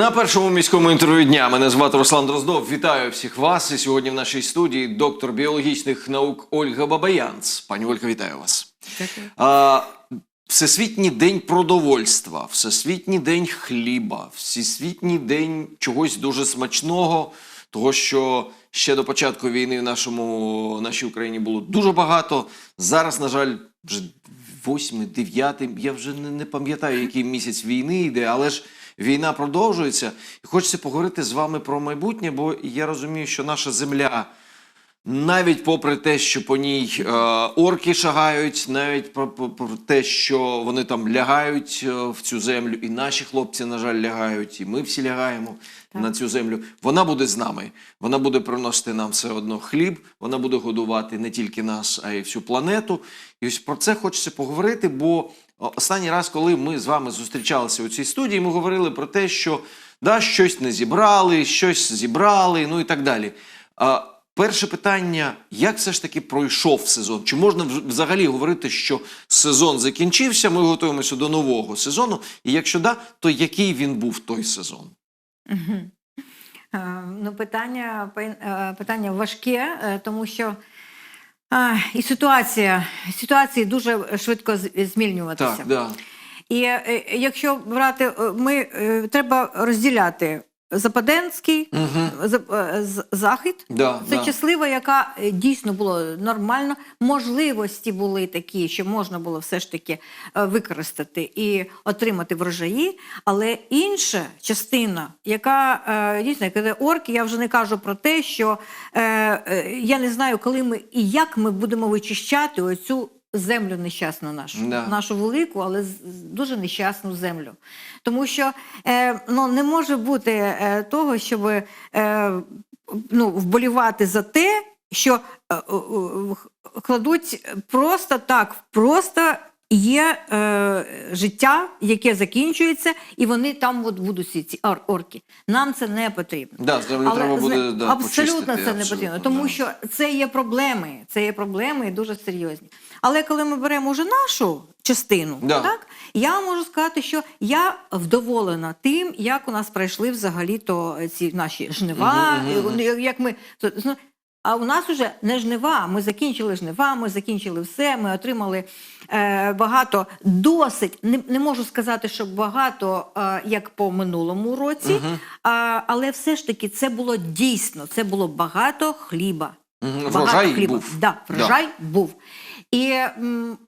На першому міському інтерв'ю дня мене звати Руслан Дроздов. Вітаю всіх вас. І сьогодні в нашій студії доктор біологічних наук Ольга Бабаянц. Пані Ольга, вітаю вас. Дякую. А, Всесвітній день продовольства, Всесвітній день хліба, Всесвітній день чогось дуже смачного, того, що ще до початку війни в нашому в нашій Україні було дуже багато. Зараз, на жаль, вже восьмий, дев'ятий, я вже не, не пам'ятаю, який місяць війни йде, але ж війна продовжується. І хочеться поговорити з вами про майбутнє, бо я розумію, що наша земля. Навіть попри те, що по ній е, орки шагають, навіть про, про, про те, що вони там лягають е, в цю землю, і наші хлопці, на жаль, лягають, і ми всі лягаємо Так. на цю землю. Вона буде з нами. Вона буде приносити нам все одно хліб. Вона буде годувати не тільки нас, а й всю планету. І ось про це хочеться поговорити. Бо останній раз, коли ми з вами зустрічалися у цій студії, ми говорили про те, що да, щось не зібрали, щось зібрали, ну і так далі. А, Перше питання: як все ж таки пройшов сезон? Чи можна взагалі говорити, що сезон закінчився? Ми готуємося до нового сезону. І якщо да, то який він був той сезон? Е, Ну, питання, е, питання важке, е, тому що а, і ситуація, ситуації дуже швидко змінюватися. Так, да. І якщо брати, ми треба розділяти Западенський Угу. захід. Да, Це да. щаслива, яка е, дійсно було нормально. Можливості були такі, що можна було все ж таки е, використати і отримати врожаї. Але інша частина, яка дійсно казали орки, я вже не кажу про те, що я не знаю, коли ми і як ми будемо вичищати оцю. Землю нещасну нашу, Да. нашу велику, але дуже нещасну землю. Тому що е, ну, не може бути е, того, щоб е, ну, вболівати за те, що е, е, е, кладуть просто так, просто є е, життя, яке закінчується, і вони там от будуть ці ор- орки. Нам це не потрібно. Да, землю треба буде да, абсолютно це не потрібно, тому да. що це є проблеми. Це є проблеми і дуже серйозні. Але коли ми беремо вже нашу частину, Да. так я можу сказати, що я вдоволена тим, як у нас пройшли взагалі то ці наші жнива. Мгм. е, Як ми а у нас вже не жнива. Ми закінчили жнива, ми закінчили все. Ми отримали е, багато, досить. Не, не можу сказати, що багато, е, як по минулому році, Мгм. а, але все ж таки це було дійсно. Це було багато хліба. Мгм. Багато Врожай хліба. був. Да, врожай був. І,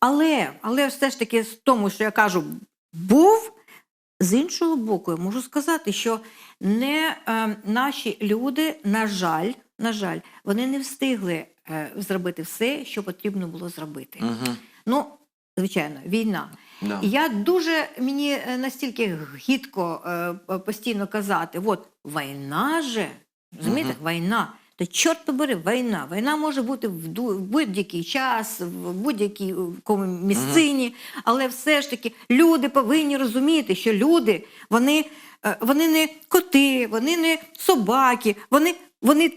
але, але все ж таки, з тому, що я кажу, був. З іншого боку, я можу сказати, що не е, наші люди, на жаль, на жаль, вони не встигли е, зробити все, що потрібно було зробити. Мгм. Ну, звичайно, війна. Да. Я дуже мені е, настільки гідко е, постійно казати: от війна же, розумієте, війна. Та чорт побери, війна. Війна може бути в будь-який час, в будь-якій в місцині, але все ж таки люди повинні розуміти, що люди вони, е, вони не коти, вони не собаки, вони, вони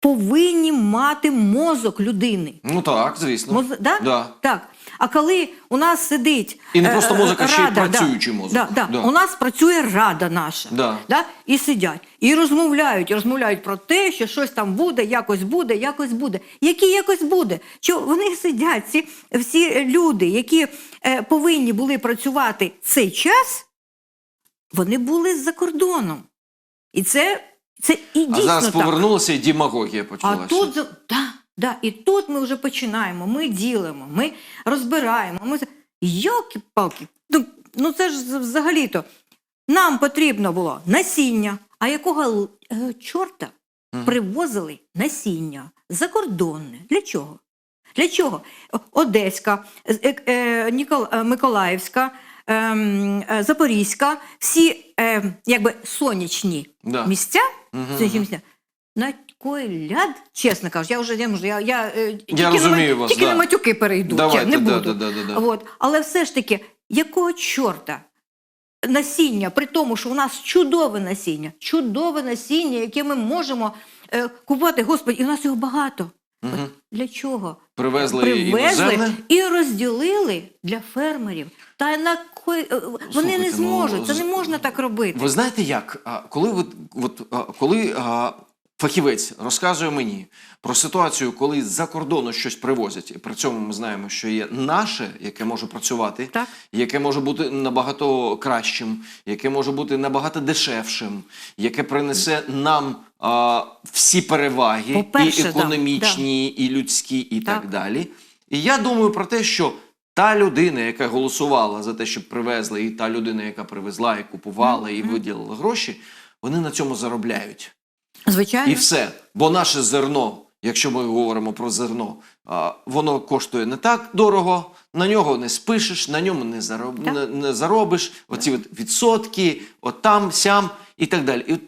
повинні мати мозок людини. Ну так, звісно. Моз... Да? Да. Так. А коли у нас сидить І не е, просто е, мозок, а ще й працюючий да, мозок. Да, да. Да. У нас працює рада наша. Да. Да? І сидять, і розмовляють, і розмовляють про те, що щось там буде, якось буде, якось буде. Які якось буде? Що вони сидять, ці всі люди, які е, повинні були працювати цей час, вони були за кордоном. І це, це і А дійсно зараз так. повернулося і демагогія А почалася. тут за- да, і тут ми вже починаємо. Ми ділимо, ми розбираємо. Ми йолки-палки. Ну, ну це ж взагалі-то. Нам потрібно було насіння. А якого е, чорта привозили насіння закордонне? Для чого? Для чого? Одеська, е, е, е, Нікол, е, Миколаївська, ем, е, Запорізька, всі е, якби сонячні Да. місця, Мгм, сонячні місця. На кой ляд, чесно кажу, я вже можу. Я, я, е, тільки, на, розумію мат- вас, тільки да. на матюки перейду. Давайте, не буду. да, да, да, да. От. Але все ж таки, якого чорта насіння, при тому, що у нас чудове насіння, чудове насіння, яке ми можемо е, купувати, Господи, і у нас його багато. Мгм. для чого? Привезли іноземне? і розділили для фермерів. Та на кой... е, вони Слухайте, не ну, зможуть. Це не можна так робити. Ви знаєте як? Коли, ви, от, коли фахівець розказує мені про ситуацію, коли з-за кордону щось привозять, і при цьому ми знаємо, що є наше, яке може працювати, Так. яке може бути набагато кращим, яке може бути набагато дешевшим, яке принесе нам а, всі переваги, і По-перше, да, економічні, і людські, і так. Так. далі. І я думаю про те, що та людина, яка голосувала за те, щоб привезли, і та людина, яка привезла і купувала, і виділила гроші, вони на цьому заробляють. Звичайно. І все. Бо наше зерно, якщо ми говоримо про зерно, воно коштує не так дорого, на нього не спишеш, на ньому не, зароб... Не, не заробиш. Оці от відсотки, от там, сям і так далі. І от,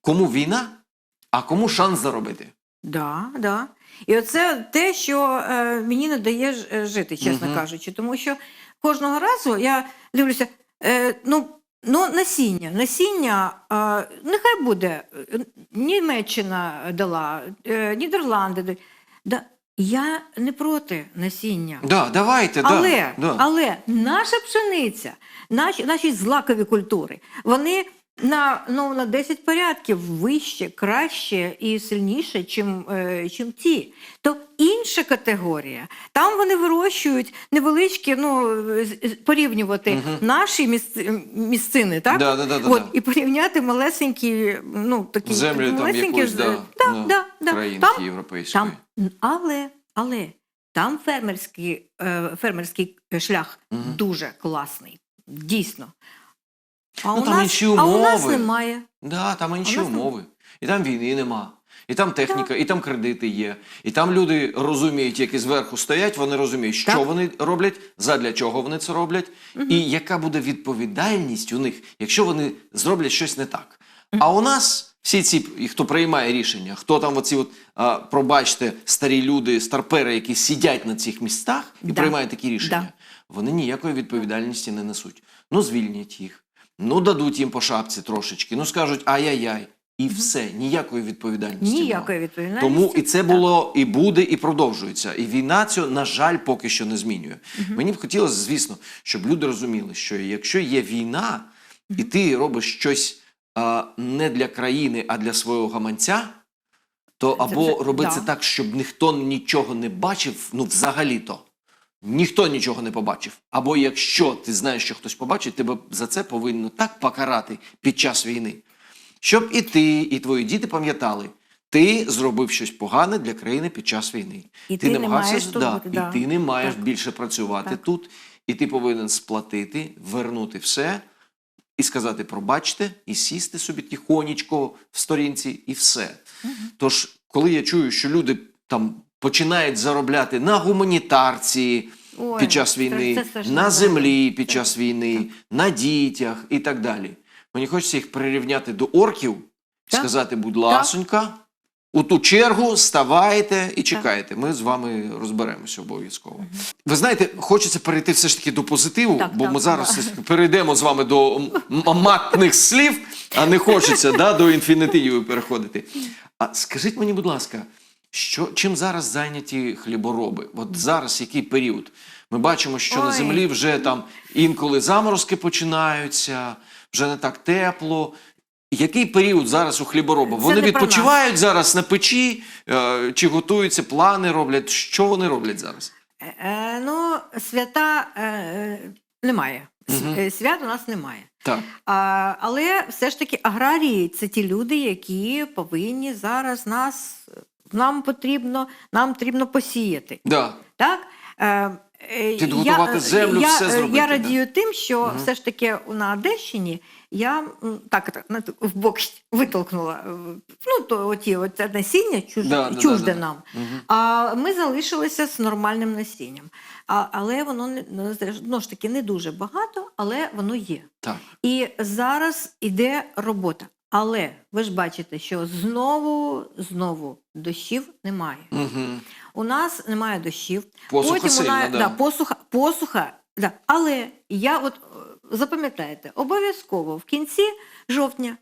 кому війна, а кому шанс заробити? Да, да. І оце те, що е, мені не дає е, жити, чесно Мгм. кажучи. Тому що кожного разу я дивлюся, е, ну насіння, насіння, е, нехай буде, Німеччина дала, е, Нідерланди. Да, я не проти насіння. Да, давайте, Але, да, да. але наша пшениця, наші, наші злакові культури, вони на, ну, на 10 порядків вище, краще і сильніше, чим, е, чим ті. То інша категорія. Там вони вирощують невеличкі, ну, порівнювати Мгм. наші місц, місцини, так? Да, да, да, да, От, да. і порівняти малесенькі, ну, такі Землі там малесенькі, якоїсь, з- да, да, да, да, да. країнки Там європейської. там, але, але там фермерський, е, фермерський шлях Мгм. дуже класний. Дійсно. А, Ну, у там нас, інші а у нас умови. немає. Да, там інші там- умови. І там війни нема. І там техніка, і там кредити є. І там люди розуміють, які зверху стоять, вони розуміють, що Так. вони роблять, задля чого вони це роблять, і яка буде відповідальність у них, якщо вони зроблять щось не так. А у нас всі ці, хто приймає рішення, хто там оці, от, а, пробачте, старі люди, старпери, які сидять на цих містах і Да. приймають такі рішення, Да. вони ніякої відповідальності не несуть. Ну, звільнять їх, ну дадуть їм по шапці трошечки, ну скажуть ай-яй-яй. І все, ніякої відповідальності. Ніякої відповідальності. Тому і це було, і буде, і продовжується. І війна цього, на жаль, поки що не змінює. Мені б хотілося, звісно, щоб люди розуміли, що якщо є війна, і ти робиш щось а, не для країни, а для свого гаманця, то Це або вже- роби да. це так, щоб ніхто нічого не бачив, ну взагалі-то. Ніхто нічого не побачив. Або якщо ти знаєш, що хтось побачить, тебе за це повинно так покарати під час війни, щоб і ти, і твої діти пам'ятали, ти зробив щось погане для країни під час війни. І ти не маєш тут да, і да. ти не маєш Так. більше працювати Так. тут, і ти повинен сплатити, вернути все і сказати пробачте, і сісти собі тихонечко в сторінці, і все. Тож, коли я чую, що люди там починають заробляти на гуманітарці Ой, під час війни, це на землі під Так, час війни, на дітях і так далі. Мені хочеться їх прирівняти до орків, Так. сказати, будь ласонька, у ту чергу ставайте і чекайте. Ми з вами розберемося обов'язково. Ви знаєте, хочеться перейти все ж таки до позитиву, Так, бо так, ми зараз таки перейдемо з вами до матних слів, а не хочеться да, до інфінітивів переходити. А скажіть мені, будь ласка, що, чим зараз зайняті хлібороби? От зараз який період? Ми бачимо, що на землі вже там інколи заморозки починаються, вже не так тепло. Який період зараз у хлібороба? Вони відпочивають зараз на печі, е, чи готуються, плани роблять? Що вони роблять зараз? Е, е, ну, свята е, е, немає. Е, Свят у нас немає. Так. А, але все ж таки аграрії це ті люди, які повинні зараз нас нам потрібно, нам потрібно посіяти. Да. Так? Е, е, Підготувати я, землю, я, все е, зробити, Я да. радію тим, що Мгм. все ж таки на Одещині я так, в бок витолкнула е, ну, то, оті, оце насіння чуж, Да, да, чужде да, да. нам. Мгм. А ми залишилися з нормальним насінням. А, але воно не ну, ж таки не дуже багато, але воно є. Так. І зараз іде робота. Але ви ж бачите, що знову знову дощів немає. Угу. У нас немає дощів. Посуха Потім сильна, вона да. да, посуха, посуха. Да. Але я от е, запам'ятаєте, обов'язково в кінці жовтня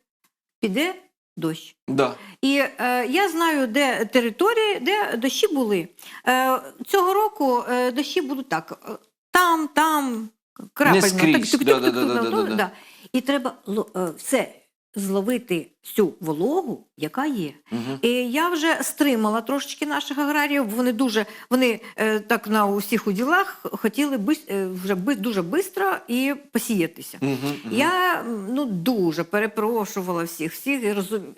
піде дощ. Да. І е, я знаю, де території, де дощі були. Е, цього року е, дощі будуть так: е, там, там, крапельно. скрізь. тук-тук-тук-тук, Да-да-да-да-да-да. ну. І треба е, все зловити всю вологу, яка є. Угу. І я вже стримала трошечки наших аграріїв. Вони дуже вони е, так на усіх уділах хотіли бис- е, вже би, дуже швидко і посіятися. Угу. Я ну дуже перепрошувала всіх, всіх і розумію.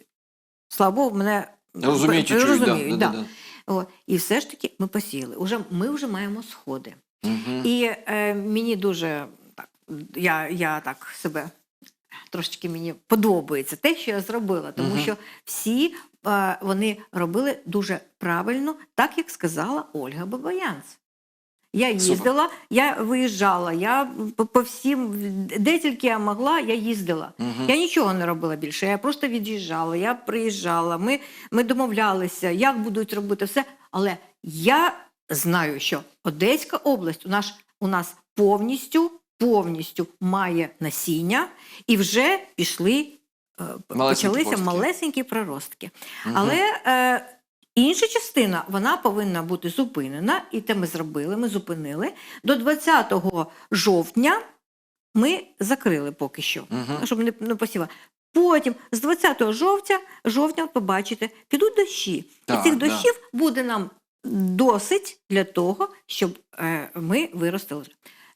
Слава Богу, мене Розуміють пер- розуміють, да, да. да, От. І все ж таки ми посіяли. Уже, ми вже маємо сходи. Мгм. І е, мені дуже так, я, я так себе трошечки мені подобається те, що я зробила, тому Мгм. що всі е, вони робили дуже правильно, так як сказала Ольга Бабаянц. Я Супер. їздила, я виїжджала, я по, по всім, де тільки я могла, я їздила. Мгм. Я нічого не робила більше. Я просто від'їжджала, я приїжджала, ми, ми домовлялися, як будуть робити все. Але я знаю, що Одеська область у нас, у нас повністю, повністю має насіння, і вже пішли, е, Малесенькі почалися постки. малесенькі приростки. Мгм. Але е, інша частина вона повинна бути зупинена, і те ми зробили. Ми зупинили. До 20 жовтня ми закрили поки що, щоб не, не посіва. Потім з 20 жовтня, жовтня, побачите, підуть дощі. Так, і цих да. дощів буде нам досить для того, щоб е, ми виростили.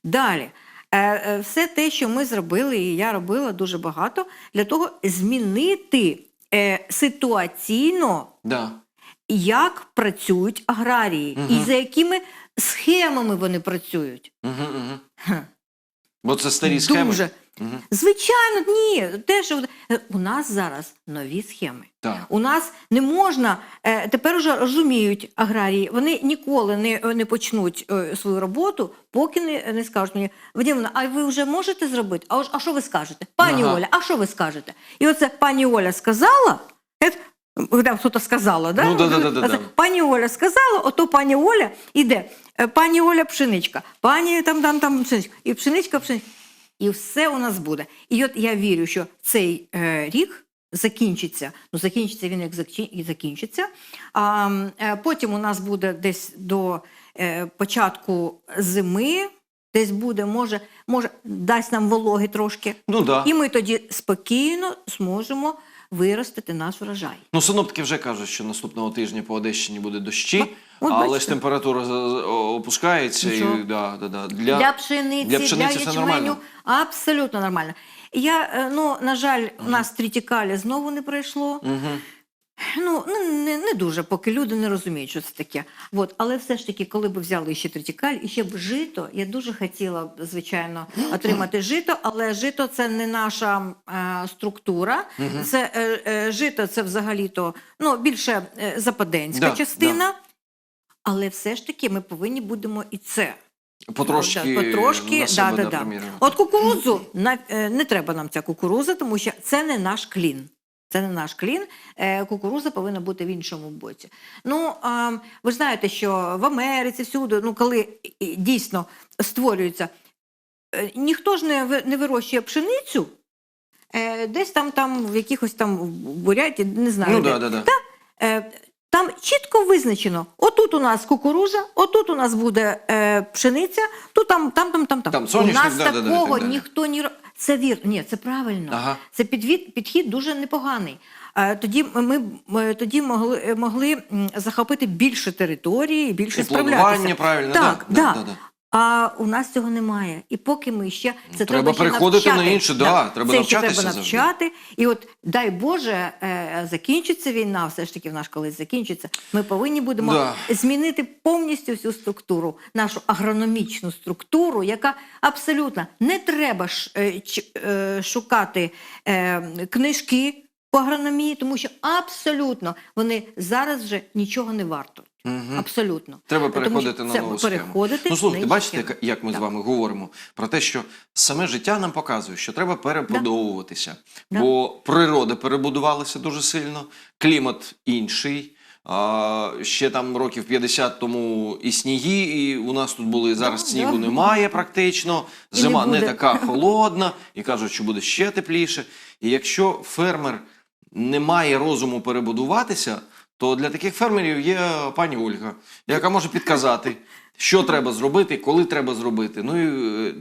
Далі. Е, е, все те, що ми зробили, і я робила дуже багато, для того змінити е, ситуаційно, Да. як працюють аграрії, угу. і за якими схемами вони працюють. Угу, угу. Бо це старі схеми. Дуже. Звичайно, ні. Те, що е, у нас зараз нові схеми. Так. У нас не можна е, тепер вже розуміють аграрії. Вони ніколи не, не почнуть е, свою роботу, поки не, не скажуть мені, Вадимовна, а ви вже можете зробити? А, а що ви скажете? Пані Ага. Оля, а що ви скажете? І оце пані Оля сказала. е, Когда хтось сказала, да? Ну, да-да-да-да-да. Пані Оля сказала, ото пані Оля іде. е, Пані Оля пшеничка, пані там там там пшеничка, і пшеничка, пшеничка. І все у нас буде. І от я вірю, що цей е, рік закінчиться. Ну, закінчиться він як закінчиться. А е, потім у нас буде десь до е, початку зими, десь буде, може, може, дасть нам вологи трошки. Ну да. І ми тоді спокійно зможемо виростити наш урожай. Ну, синоптики вже кажуть, що наступного тижня по Одещині буде дощі, от але бачите. ж температура опускається. Нічого. І, да, да, да. Для, Для... пшениці, для для, пшениці нормально. ячменю абсолютно нормально. Я, е, ну, на жаль, у нас трітікалі знову не пройшло. Угу. Ну, ну не, не дуже, поки люди не розуміють, що це таке. От, але все ж таки, коли б взяли ще тритікаль і ще б жито, я дуже хотіла б, звичайно, отримати жито, але жито це не наша е, структура. Це е, е, жито це взагалі-то ну, більше е, западенська Да, частина. Але все ж таки ми повинні будемо і це. Потрошки, Да, потрошки, на себе да, да, да, да. От кукурудзу на, е, не треба нам ця кукуруза, тому що це не наш клін. Це не наш клін. Е, Кукуруза повинна бути в іншому боці. Ну, ви ж знаєте, що в Америці всюди, ну коли дійсно створюється, е, ніхто ж не, не вирощує пшеницю. е, Десь там, там в якихось там Буряті, не знаю. Ну да, да, да. Е, Там чітко визначено: отут у нас кукуруза, отут у нас буде пшениця, тут там, там, там, там. Там у нас да, да, да, і так такого ніхто ні ро- Це вір. Ні, це правильно. Ага. Це підвід, підхід дуже непоганий. Е, Тоді ми, ми тоді могли, могли захопити більше території більше І справлятися. планування правильно, Так, да. да, да, да. А у нас цього немає. І поки ми ще це Ну, треба ще переходити навчати. на інше, да, треба це ще треба завжди. навчати. І от дай Боже, е, закінчиться війна, все ж таки в наш колись закінчиться. Ми повинні будемо Да. змінити повністю всю структуру, нашу агрономічну структуру, яка абсолютно не треба ш, е, ч- е, шукати е, книжки по агрономії, тому що абсолютно вони зараз вже нічого не варто. Мгм. Абсолютно. Треба Тому переходити на це нову схему. переходити Ну, слухайте, бачите, як- ми з вами говоримо про те, що саме життя нам показує, що треба перебудовуватися. Да. Бо природа перебудувалася дуже сильно, клімат інший. А, ще там років 50 тому і сніги, і у нас тут були зараз Да, снігу да. немає практично. І не Зима не, така холодна, і кажуть, що буде ще тепліше. І якщо фермер немає розуму перебудуватися, то для таких фермерів є пані Ольга, яка може підказати, що треба зробити, коли треба зробити. Ну і е,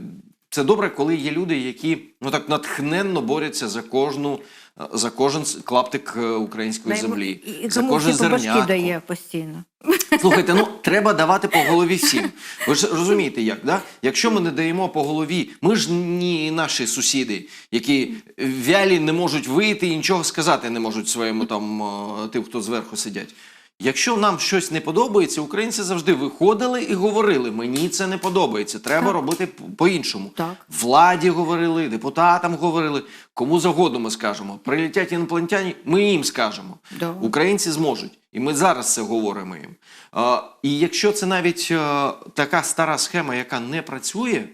це добре, коли є люди, які ну так натхненно борються за кожну. е, За кожен клаптик е, української Дай землі, і, за башки зернятко. дає постійно. Слухайте, ну треба давати по голові всім. Ви ж розумієте, як да? Якщо ми не даємо по голові, ми ж не наші сусіди, які вялі не можуть вийти і нічого сказати не можуть своєму там е, тим, хто зверху сидять. Якщо нам щось не подобається, українці завжди виходили і говорили: мені це не подобається, треба Так. робити по-іншому. Владі говорили, депутатам говорили, кому завгодно ми скажемо. Прилетять інопланетяні, ми їм скажемо. Да. Українці зможуть. І ми зараз це говоримо їм. А, і якщо це навіть е, така стара схема, яка не працює,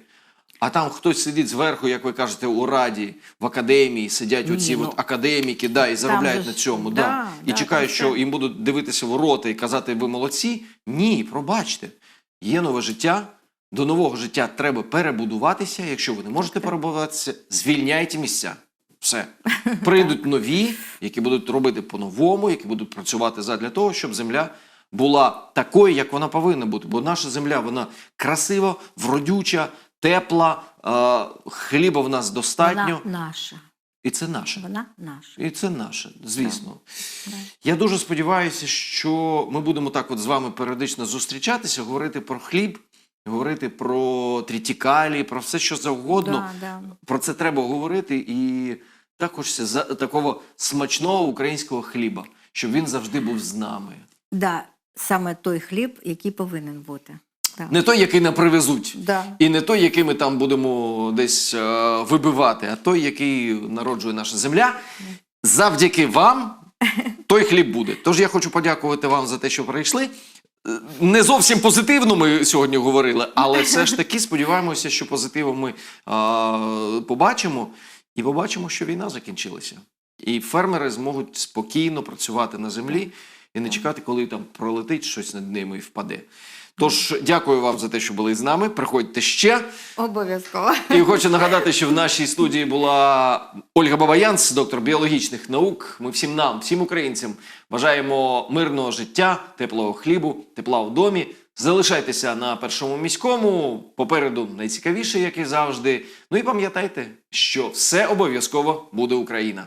а там хтось сидить зверху, як ви кажете, у раді, в академії, сидять Ні, оці ну, от академіки, да, і заробляють на цьому, да, да, і да, чекають, що все. їм будуть дивитися в роти і казати, ви молодці. Ні, пробачте. Є нове життя. До нового життя треба перебудуватися. Якщо ви не можете перебудуватися, звільняйте місця. Все. Прийдуть нові, які будуть робити по-новому, які будуть працювати задля того, щоб земля була такою, як вона повинна бути. Бо наша земля вона красива, вродюча, тепла, е, хліба в нас достатньо. Вона наша. І це наше. Вона наша. І це наше, звісно. Да. Я дуже сподіваюся, що ми будемо так от з вами періодично зустрічатися, говорити про хліб, говорити про трітікалі, про все, що завгодно. Да, да. Про це треба говорити і так хочеться за такого смачного українського хліба, щоб він завжди був з нами. Да, саме той хліб, який повинен бути. Да. Не той, який нам привезуть, Да. і не той, який ми там будемо десь е, вибивати, а той, який народжує наша земля. Завдяки вам той хліб буде. Тож я хочу подякувати вам за те, що прийшли. Е, Не зовсім позитивно ми сьогодні говорили, але все ж таки сподіваємося, що позитивом ми а, побачимо і побачимо, що війна закінчилася. І фермери зможуть спокійно працювати на землі і не чекати, коли там пролетить щось над ними і впаде. Тож дякую вам за те, що були з нами. Приходьте ще. Обов'язково. І хочу нагадати, що в нашій студії була Ольга Бабаянц, доктор біологічних наук. Ми всім нам, всім українцям бажаємо мирного життя, теплого хлібу, тепла в домі. Залишайтеся на першому міському. Попереду найцікавіше, як і завжди. Ну і пам'ятайте, що все обов'язково буде Україна.